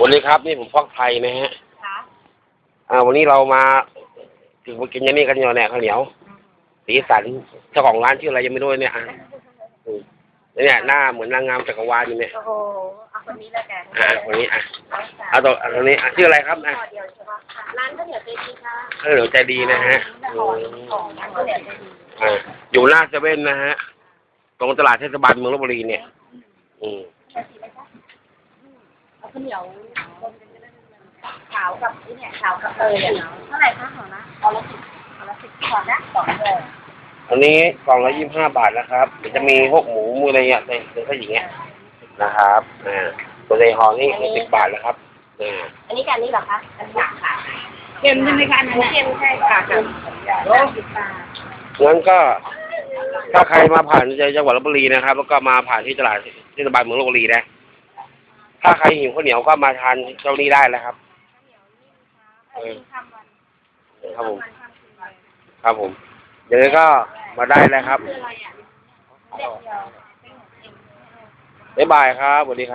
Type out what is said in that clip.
วันนี้ครับนี่ผมฟอกไทยนะฮะค่ะอ่าวันนี้เรามาถึงมากินอยังนี่กันอยู่เนี่ยข้าวเหนียวสีสันเจ้าของร้านชื่ออะไรยังไม่รู้เลยเนี่ยอะอืมเนี่ยหน้าเหมือนนางงามจักรวาลอยู่เนี่ยโอ้โหเอาคนนี้แล้วกันอ่าคนนี้อะเอาตัวเอาตัวนี้อะชื่ออะไรครับอะต่อเดียวใช่ปะค่ะร้านข้าวเหนียวเจดีค่ะเออใจดีนะฮะขอืองมของร้านข้าวเหนียวเจดีอ่าอยู่หน้าเซเว่นนะฮะตรงตลาดเทศบาลเมืองลบบุรีเนี่ย อืม เอา ข้าวเหนียวขาวกับนี่เนี่ยขาวกับเตยอะเนาะเท่าไหร่คะของนะเอาละสิบเอาละสิบก่อนนะสองเลยอันนี้กล่องละยี่สิบห้าบาทนะครับเดี๋ยวจะมีพวกหมูมูอะไรเงี้ยในในถ้าอย่างเงี้ยนะครับอ่าตัวในห่อนี่สิบบาทนะครับอ่าอันนี้กันนี่เหรอคะอันนี้ค่ะเค็มใช่ไหมคะอันนี้เค็มใช่ค่ะค่ะโลสิบบาทงั้นก็ถ้าใครมาผ่านจังหวัดลบบุรีนะครับ แล้วก็มาผ่านที่ตลาดเทศบาลเมืองลบบุรีนะ ถ้าใครหิวข้าวเหนียวก็มาทานเจ้านี้ได้แล้วครับเออครับผม ครับผมเดี๋ยวก็มาได้แล้วครับคืออะไรอะเด็กเดียวบ๊ายบายครับสวัสดีครับ